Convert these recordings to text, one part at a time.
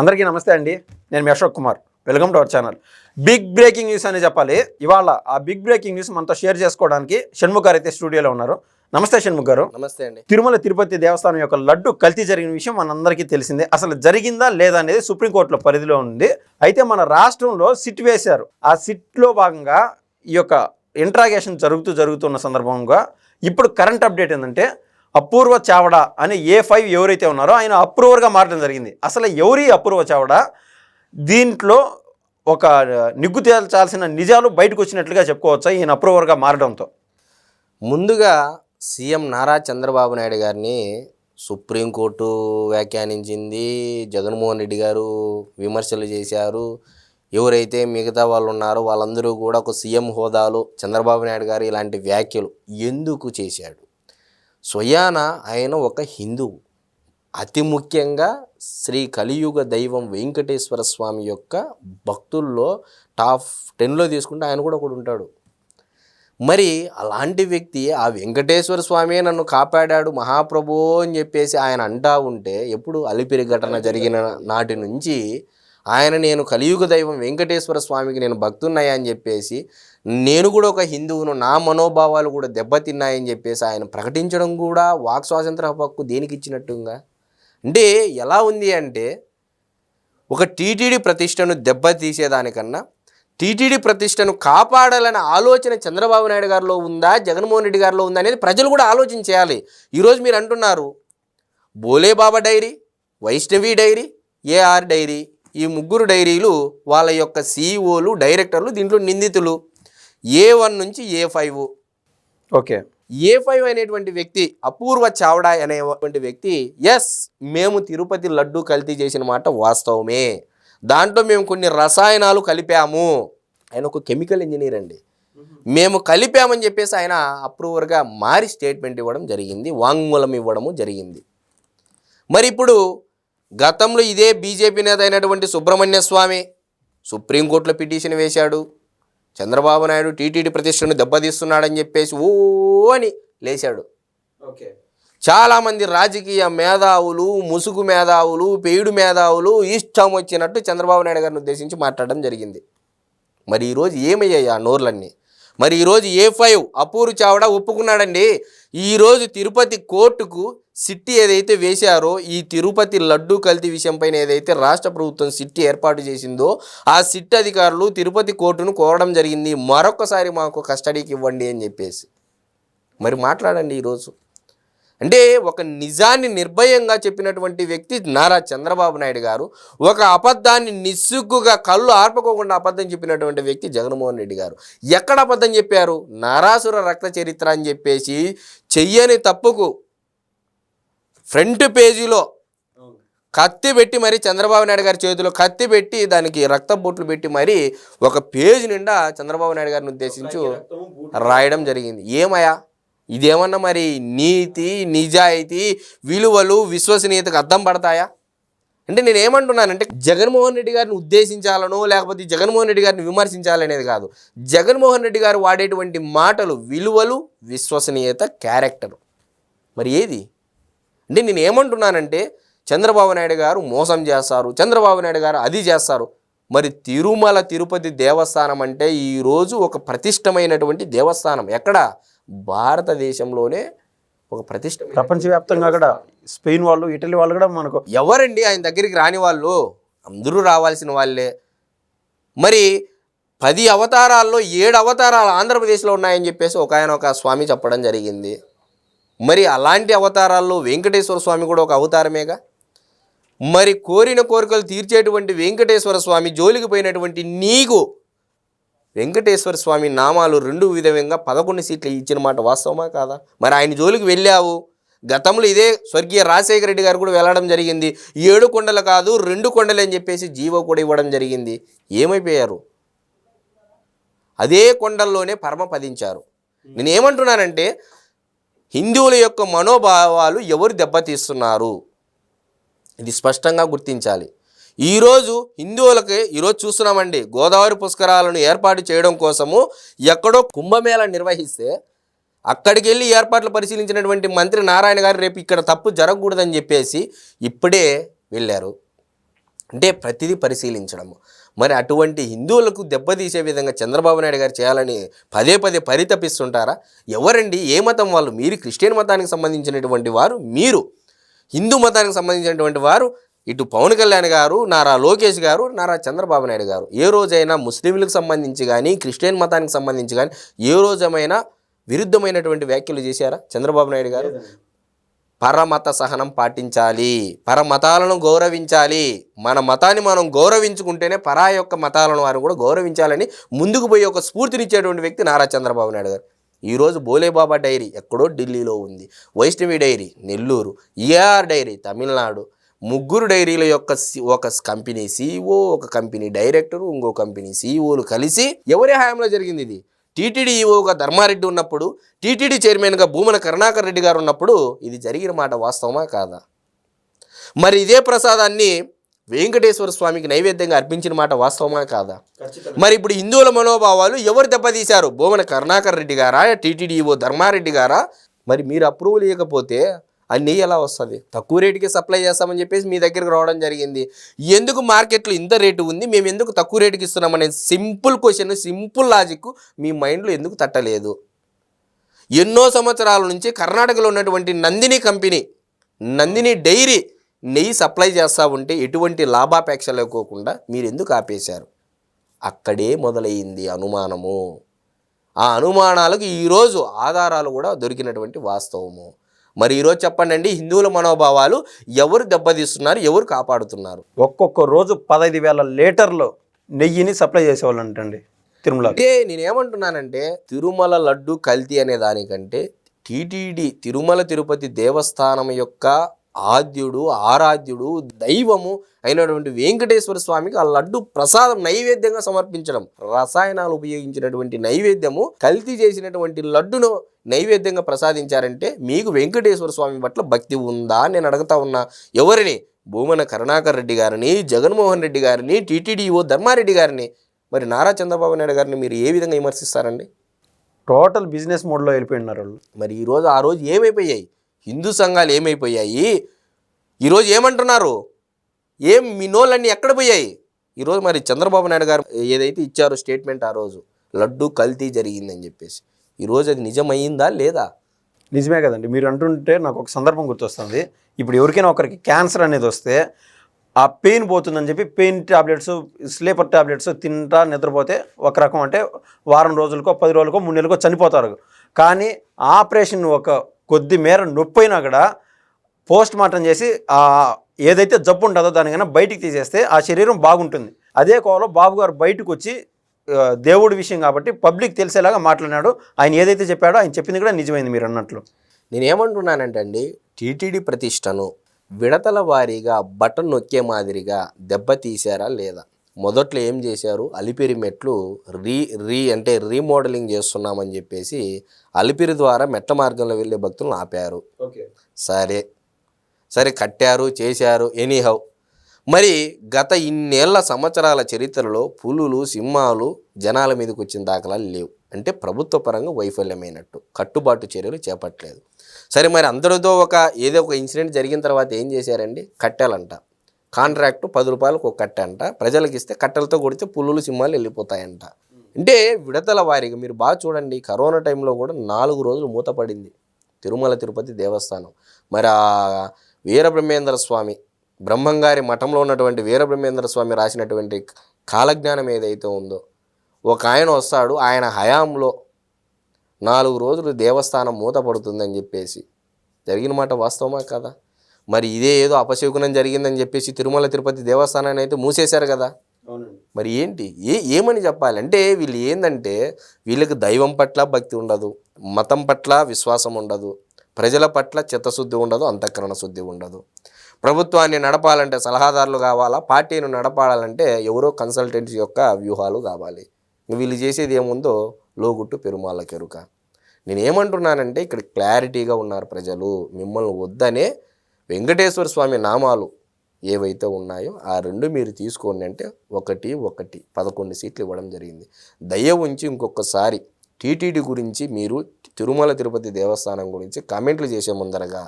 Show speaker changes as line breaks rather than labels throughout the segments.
అందరికీ నమస్తే అండి. నేను మీ Ashok Kumar. Welcome to our channel big breaking news అని చెప్పాలి. ఇవాళ ఆ బిగ్ బ్రేకింగ్ న్యూస్ మనతో షేర్ చేసుకోవడానికి షణ్ముఖ్ గారు అయితే స్టూడియోలో ఉన్నారు. నమస్తే షణ్ముఖ్ గారు.
నమస్తే అండి.
తిరుమల తిరుపతి దేవస్థానం యొక్క లడ్డు కల్తీ జరిగిన విషయం మనందరికీ తెలిసిందే. అసలు జరిగిందా లేదా అనేది సుప్రీంకోర్టులో పరిధిలో ఉంది. అయితే మన రాష్ట్రంలో సిట్ వేశారు. ఆ సిట్లో భాగంగా ఈ యొక్క ఇంట్రాగేషన్ జరుగుతూ జరుగుతున్న సందర్భంగా ఇప్పుడు కరెంట్ అప్డేట్ ఏంటంటే అపూర్వ చావడ అనే ఏ ఫైవ్ ఎవరైతే ఉన్నారో ఆయన అప్రూవర్గా మారడం జరిగింది. అసలు ఎవరి అపూర్వ చావడ? దీంట్లో ఒక నిగ్గు తేల్చాల్సిన నిజాలు బయటకు వచ్చినట్లుగా చెప్పుకోవచ్చా ఈయన అప్రూవర్గా మారడంతో?
ముందుగా సీఎం నారా చంద్రబాబు నాయుడు గారిని సుప్రీంకోర్టు వ్యాఖ్యానించింది. జగన్మోహన్ రెడ్డి గారు విమర్శలు చేశారు. ఎవరైతే మిగతా వాళ్ళు ఉన్నారో వాళ్ళందరూ కూడా ఒక సీఎం హోదాలు చంద్రబాబు నాయుడు గారు ఇలాంటి వ్యాఖ్యలు ఎందుకు చేశాడు? స్వయాన ఆయన ఒక హిందువు. అతి ముఖ్యంగా శ్రీ కలియుగ దైవం వెంకటేశ్వర స్వామి యొక్క భక్తుల్లో టాప్ టెన్లో తీసుకుంటే ఆయన కూడా ఒకడు ఉంటాడు. మరి అలాంటి వ్యక్తి ఆ వెంకటేశ్వర స్వామి నన్ను కాపాడాడు మహాప్రభు అని చెప్పేసి ఆయన అంటా ఉంటే ఎప్పుడు అలిపిరి ఘటన జరిగిన నాటి నుంచి ఆయన నేను కలియుగ దైవం వెంకటేశ్వర స్వామికి నేను భక్తున్నాయని చెప్పేసి నేను కూడా ఒక హిందువును నా మనోభావాలు కూడా దెబ్బతిన్నాయని చెప్పేసి ఆయన ప్రకటించడం కూడా వాక్ స్వాతంత్ర హక్కు దేనికి ఇచ్చినట్టుగా? అంటే ఎలా ఉంది అంటే ఒక టీటీడీ ప్రతిష్టను దెబ్బతీసేదానికన్నా టీటీడీ ప్రతిష్టను కాపాడాలనే ఆలోచన చంద్రబాబు నాయుడు గారిలో ఉందా జగన్మోహన్ రెడ్డి గారిలో ఉందా అనేది ప్రజలు కూడా ఆలోచన చేయాలి. ఈరోజు మీరు అంటున్నారు Bhole Baba dairy Vaishnavi dairy A R ఈ ముగ్గురు డైరీలు వాళ్ళ యొక్క సీఈఓలు డైరెక్టర్లు దీంట్లో నిందితులు. ఏ వన్ నుంచి A five
okay.
A five అనేటువంటి వ్యక్తి అపూర్వ చావడా అనేటువంటి వ్యక్తి ఎస్ మేము తిరుపతి లడ్డు కల్తీ చేసిన మాట వాస్తవమే. దాంట్లో మేము కొన్ని రసాయనాలు కలిపాము. ఆయన ఒక కెమికల్ ఇంజనీర్ అండి. మేము కలిపామని చెప్పేసి ఆయన అప్రూవర్గా మారి స్టేట్మెంట్ ఇవ్వడం జరిగింది వాంగ్మూలం ఇవ్వడము జరిగింది. మరి ఇప్పుడు గతంలో ఇదే బీజేపీ నేత అయినటువంటి సుబ్రహ్మణ్య స్వామి సుప్రీంకోర్టులో పిటిషన్ వేశాడు. చంద్రబాబు నాయుడు టీటీడీ ప్రతిష్టను దెబ్బతీస్తున్నాడని చెప్పేసి ఓ అని లేచాడు
ఓకే.
చాలామంది రాజకీయ మేధావులు ముసుగు మేధావులు పేయుడు మేధావులు ఇష్టం వచ్చినట్టు చంద్రబాబు నాయుడు గారిని ఉద్దేశించి మాట్లాడడం జరిగింది. మరి ఈరోజు ఏమయ్యాయి ఆ నోర్లన్నీ? మరి ఈరోజు ఏ ఫైవ్ అపూరు చావడా ఒప్పుకున్నాడండి. ఈరోజు తిరుపతి కోర్టుకు సిట్టి ఏదైతే వేశారో ఈ తిరుపతి లడ్డు కల్తీ విషయంపైన ఏదైతే రాష్ట్ర ప్రభుత్వం సిట్టి ఏర్పాటు చేసిందో ఆ సిట్ అధికారులు తిరుపతి కోర్టును కోరడం జరిగింది. మరొకసారి మాకు కస్టడీకి ఇవ్వండి అని చెప్పేసి. మరి మాట్లాడండి ఈరోజు. అంటే ఒక నిజాన్ని నిర్భయంగా చెప్పినటువంటి వ్యక్తి నారా చంద్రబాబు నాయుడు గారు ఒక అబద్ధాన్ని నిస్సుగ్గుగా కళ్ళు ఆర్పకోకుండా అబద్ధం చెప్పినటువంటి వ్యక్తి జగన్మోహన్ రెడ్డి గారు. ఎక్కడ అబద్ధం చెప్పారు? నారాసుర రక్త చరిత్ర అని చెప్పేసి చెయ్యని తప్పుకు ఫ్రంట్ పేజీలో కత్తి పెట్టి మరి చంద్రబాబు నాయుడు గారి చేతిలో కత్తి పెట్టి దానికి రక్త బొట్లు పెట్టి మరి ఒక పేజ్ నిండా చంద్రబాబు నాయుడు గారిని ఉద్దేశించి రాయడం జరిగింది. ఏమయ్యా? ఇదేమన్నా మరి నీతి నిజాయితీ విలువలు విశ్వసనీయతకు అర్థం పడతాయా? అంటే నేను ఏమంటున్నానంటే జగన్మోహన్ రెడ్డి గారిని ఉద్దేశించాలనో లేకపోతే జగన్మోహన్ రెడ్డి గారిని విమర్శించాలనేది కాదు. జగన్మోహన్ రెడ్డి గారు వాడేటువంటి మాటలు విలువలు విశ్వసనీయత క్యారెక్టర్. మరి ఏది? అంటే నేను ఏమంటున్నానంటే చంద్రబాబు నాయుడు గారు మోసం చేస్తారు చంద్రబాబు నాయుడు గారు అది చేస్తారు. మరి తిరుమల తిరుపతి దేవస్థానం అంటే ఈరోజు ఒక ప్రతిష్టమైనటువంటి దేవస్థానం. ఎక్కడ? భారతదేశంలోనే ఒక ప్రతిష్ట
ప్రపంచవ్యాప్తంగా కూడా స్పెయిన్ వాళ్ళు ఇటలీ వాళ్ళు కూడా మనకు
ఎవరండి? ఆయన దగ్గరికి రాని వాళ్ళు. అందరూ రావాల్సిన వాళ్ళే. మరి పది అవతారాల్లో ఏడు అవతారాలు ఆంధ్రప్రదేశ్లో ఉన్నాయని చెప్పేసి ఒక ఆయన ఒక స్వామి చెప్పడం జరిగింది. మరి అలాంటి అవతారాల్లో వెంకటేశ్వర స్వామి కూడా ఒక అవతారమేగా? మరి కోరిన కోరికలు తీర్చేటువంటి వెంకటేశ్వర స్వామి జోలికి పోయినటువంటి నీకు వెంకటేశ్వర స్వామి నామాలు రెండు విధంగా పదకొండు సీట్లు ఇచ్చిన మాట వాస్తవమా కాదా? మరి ఆయన జోలికి వెళ్ళావు. గతంలో ఇదే స్వర్గీయ రాజశేఖర రెడ్డి గారు కూడా వెళ్ళడం జరిగింది. ఏడు కొండలు కాదు రెండు కొండలు అని చెప్పేసి జీవో కూడా ఇవ్వడం జరిగింది. ఏమైపోయారు? అదే కొండల్లోనే పరమపదించారు నేను ఏమంటున్నానంటే హిందువుల యొక్క మనోభావాలు ఎవరు దెబ్బతీస్తున్నారు? ఇది స్పష్టంగా గుర్తించాలి. ఈరోజు హిందువులకి ఈరోజు చూస్తున్నామండి. గోదావరి పుష్కరాలను ఏర్పాటు చేయడం కోసము ఎక్కడో కుంభమేళ నిర్వహిస్తే అక్కడికి వెళ్ళి ఏర్పాట్లు పరిశీలించినటువంటి మంత్రి నారాయణ గారు రేపు ఇక్కడ తప్పు జరగకూడదని చెప్పేసి ఇప్పుడే వెళ్ళారు. అంటే ప్రతిదీ పరిశీలించడము. మరి అటువంటి హిందువులకు దెబ్బతీసే విధంగా చంద్రబాబు నాయుడు గారు చేయాలని పదే పదే పరితపిస్తుంటారా? ఎవరండి? ఏ మతం వాళ్ళు? మీరు క్రిస్టియన్ మతానికి సంబంధించినటువంటి వారు? మీరు హిందూ మతానికి సంబంధించినటువంటి వారు? ఇటు పవన్ కళ్యాణ్ గారు నారా లోకేష్ గారు నారా చంద్రబాబు నాయుడు గారు. ఏ రోజైనా ముస్లింలకు సంబంధించి కానీ క్రిస్టియన్ మతానికి సంబంధించి కానీ ఏ రోజమైనా విరుద్ధమైనటువంటి వ్యాఖ్యలు చేశారా చంద్రబాబు నాయుడు గారు? పరమత సహనం పాటించాలి పరమతాలను గౌరవించాలి. మన మతాన్ని మనం గౌరవించుకుంటేనే పరా యొక్క మతాలను వారు కూడా గౌరవించాలని ముందుకు పోయి ఒక స్ఫూర్తినిచ్చేటువంటి వ్యక్తి నారా చంద్రబాబు నాయుడు గారు. ఈరోజు బోలేబాబా డైరీ ఎక్కడో ఢిల్లీలో ఉంది. Vaishnavi dairy Nellore ER dairy Tamil Nadu ముగ్గురు డైరీల యొక్క ఒక కంపెనీ సీఈఓ ఒక కంపెనీ డైరెక్టరు ఇంకో కంపెనీ సీఈఓలు కలిసి ఎవరి హయాంలో జరిగింది ఇది? టీటీడీ ఈఓగా ధర్మారెడ్డి ఉన్నప్పుడు టీటీడీ చైర్మన్గా భూమన కరుణాకర్ రెడ్డి గారు ఉన్నప్పుడు ఇది జరిగిన మాట వాస్తవమా కాదా? మరి ఇదే ప్రసాదాన్ని వెంకటేశ్వర స్వామికి నైవేద్యంగా అర్పించిన మాట వాస్తవమా కాదా? మరి ఇప్పుడు హిందువుల మనోభావాలు ఎవరు దెబ్బతీశారు? భూమన కరుణాకర్ రెడ్డి గారా టీటీడీఓ ధర్మారెడ్డి గారా? మరి మీరు అప్రూవల్ ఇవ్వకపోతే ఆ నెయ్యి ఎలా వస్తుంది? తక్కువ రేటుకే సప్లై చేస్తామని చెప్పేసి మీ దగ్గరికి రావడం జరిగింది. ఎందుకు మార్కెట్లో ఇంత రేటు ఉంది? మేము ఎందుకు తక్కువ రేటుకి ఇస్తున్నాం అనే సింపుల్ క్వశ్చన్ సింపుల్ లాజిక్ మీ మైండ్లో ఎందుకు తట్టలేదు? ఎన్నో సంవత్సరాల నుంచి కర్ణాటకలో ఉన్నటువంటి నందిని కంపెనీ నందిని డైరీ నెయ్యి సప్లై చేస్తూ ఉంటే ఎటువంటి లాభాపేక్ష లేకోకుండా మీరు ఎందుకు ఆపేశారు? అక్కడే మొదలయ్యింది అనుమానము. ఆ అనుమానాలకు ఈరోజు ఆధారాలు కూడా దొరికినటువంటి వాస్తవము. మరి ఈరోజు చెప్పండి అండి హిందువుల మనోభావాలు ఎవరు దెబ్బతీస్తున్నారు ఎవరు కాపాడుతున్నారు?
ఒక్కొక్క రోజు పదహైదు వేల లీటర్లు నెయ్యిని సప్లై చేసేవాళ్ళు అంటండి తిరుమల
అంటే నేనేమంటున్నానంటే తిరుమల లడ్డు కల్తీ అనే దానికంటే టీటీడీ తిరుమల తిరుపతి దేవస్థానం యొక్క ఆద్యుడు ఆరాధ్యుడు దైవము అయినటువంటి వెంకటేశ్వర స్వామికి ఆ లడ్డు ప్రసాదం నైవేద్యంగా సమర్పించడం. రసాయనాలు ఉపయోగించినటువంటి నైవేద్యము కల్తీ చేసినటువంటి లడ్డును నైవేద్యంగా ప్రసాదించారంటే మీకు వెంకటేశ్వర స్వామి పట్ల భక్తి ఉందా నేను అడుగుతా ఉన్నా. ఎవరిని? భూమన కరుణాకర్ రెడ్డి గారిని జగన్మోహన్ రెడ్డి గారిని టీటీడీఓ ధర్మారెడ్డి గారిని. మరి నారా చంద్రబాబు నాయుడు గారిని మీరు ఏ విధంగా విమర్శిస్తారండి?
టోటల్ బిజినెస్ మోడ్లో వెళ్ళిపోయినారు వాళ్ళు.
మరి ఈరోజు ఆ రోజు ఏమైపోయాయి? హిందూ సంఘాలు ఏమైపోయాయి? ఈరోజు ఏమంటున్నారు? ఏం మీ నోళ్ళన్నీ ఎక్కడ పోయాయి? ఈరోజు మరి చంద్రబాబు నాయుడు గారు ఏదైతే ఇచ్చారో స్టేట్మెంట్ ఆ రోజు లడ్డు కల్తీ జరిగిందని చెప్పేసి. ఈరోజు అది నిజమైందా లేదా?
నిజమే కదండి. మీరు అంటుంటే నాకు ఒక సందర్భం గుర్తొస్తుంది. ఇప్పుడు ఎవరికైనా ఒకరికి క్యాన్సర్ అనేది వస్తే ఆ పెయిన్ పోతుందని చెప్పి పెయిన్ టాబ్లెట్స్ స్లీపర్ టాబ్లెట్స్ తింటా నిద్రపోతే ఒక రకం అంటే వారం రోజులకో పది రోజులకో మూడు నెలలకో చనిపోతారు. కానీ ఆపరేషన్ ఒక కొద్ది మేర నొప్పి అయినా కూడా పోస్ట్ మార్టం చేసి ఏదైతే జబ్బు ఉంటుందో దానికన్నా బయటికి తీసేస్తే ఆ శరీరం బాగుంటుంది. అదే కోలో బాబు గారు బయటకు వచ్చి దేవుడి విషయం కాబట్టి పబ్లిక్ తెలిసేలాగా మాట్లాడినాడు. ఆయన ఏదైతే చెప్పాడో ఆయన చెప్పింది కూడా నిజమైంది మీరు అన్నట్లు.
నేనేమంటున్నానంటే అండి టీటీడీ ప్రతిష్టను విడతల వారీగా బటన్ నొక్కే మాదిరిగా దెబ్బతీశారా లేదా? మొదట్లో ఏం చేశారు? అలిపిరి మెట్లు రీ రీ అంటే రీమోడలింగ్ చేస్తున్నామని చెప్పేసి అలిపిరి ద్వారా మెట్ల మార్గంలో వెళ్ళే భక్తులను ఆపారు.
ఓకే.
సరే. సరే కట్టారు చేశారు ఎనీహౌ. మరి గత ఇన్నేళ్ళ సంవత్సరాల చరిత్రలో పులులు సింహాలు జనాల మీదకి వచ్చిన దాఖలాలు లేవు. అంటే ప్రభుత్వ పరంగా వైఫల్యమైనట్టు. కట్టుబాటు చర్యలు చేపట్టలేదు. సరే మరి అందరితో ఒక ఏదో ఒక ఇన్సిడెంట్ జరిగిన తర్వాత ఏం చేశారండి? కట్టెలంట. కాంట్రాక్టు పది రూపాయలకు ఒక కట్టె అంట. ప్రజలకు ఇస్తే కట్టెలతో కొడితే పుల్లులు సింహాలు వెళ్ళిపోతాయంట. అంటే విడతల వారీగా మీరు బాగా చూడండి కరోనా టైంలో కూడా నాలుగు రోజులు మూతపడింది తిరుమల తిరుపతి దేవస్థానం. మరి ఆ వీరబ్రహ్మేంద్ర స్వామి బ్రహ్మంగారి మఠంలో ఉన్నటువంటి వీరబ్రహ్మేంద్ర స్వామి రాసినటువంటి కాలజ్ఞానం ఏదైతే ఉందో ఒక ఆయన వస్తాడు ఆయన హయాంలో నాలుగు రోజులు దేవస్థానం మూతపడుతుందని చెప్పేసి. జరిగిన మాట వాస్తవమా కదా? మరి ఇదే ఏదో అపశకునం జరిగిందని చెప్పేసి తిరుమల తిరుపతి దేవస్థానాన్ని అయితే మూసేశారు కదా. మరి ఏంటి? ఏ ఏమని చెప్పాలి? అంటే వీళ్ళు ఏంటంటే వీళ్ళకి దైవం పట్ల భక్తి ఉండదు మతం పట్ల విశ్వాసం ఉండదు ప్రజల పట్ల చిత్తశుద్ధి ఉండదు అంతఃకరణ శుద్ధి ఉండదు. ప్రభుత్వాన్ని నడపాలంటే సలహాదారులు కావాలా? పార్టీని నడపాలంటే ఎవరో కన్సల్టెన్సీ యొక్క వ్యూహాలు కావాలి. వీళ్ళు చేసేది ఏముందో లోగుట్టు పెరుమాళ్ళ కెరుక. నేను ఏమంటున్నానంటే ఇక్కడ క్లారిటీగా ఉన్నారు ప్రజలు మిమ్మల్ని వద్దనే వెంకటేశ్వర స్వామి నామాలు ఏవైతే ఉన్నాయో ఆ రెండు మీరు తీసుకోండి అంటే ఒకటి ఒకటి పదకొండు సీట్లు ఇవ్వడం జరిగింది. దయ ఉంచి ఇంకొకసారి టీటీడీ గురించి మీరు తిరుమల తిరుపతి దేవస్థానం గురించి కామెంట్లు చేసే ముందరగా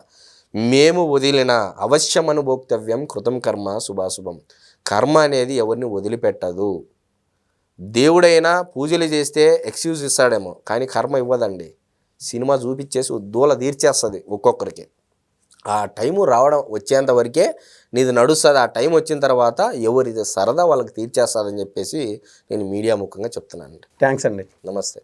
మేము వదిలిన అవశ్యం అనుభోక్తవ్యం కృతం కర్మ శుభాశుభం. కర్మ అనేది ఎవరిని వదిలిపెట్టదు. దేవుడైనా పూజలు చేస్తే ఎక్స్క్యూజ్ ఇస్తాడేమో కానీ కర్మ ఇవ్వదండి. సినిమా చూపించేసి దూల తీర్చేస్తుంది ఒక్కొక్కరికి. ఆ టైము రావడం వచ్చేంత వరకే నీది నడుస్తుంది. ఆ టైం వచ్చిన తర్వాత ఎవరిది సరదా వాళ్ళకి తీర్చేస్తుందని చెప్పేసి నేను మీడియా ముఖంగా చెప్తున్నానండి.
థ్యాంక్స్ అండి.
నమస్తే.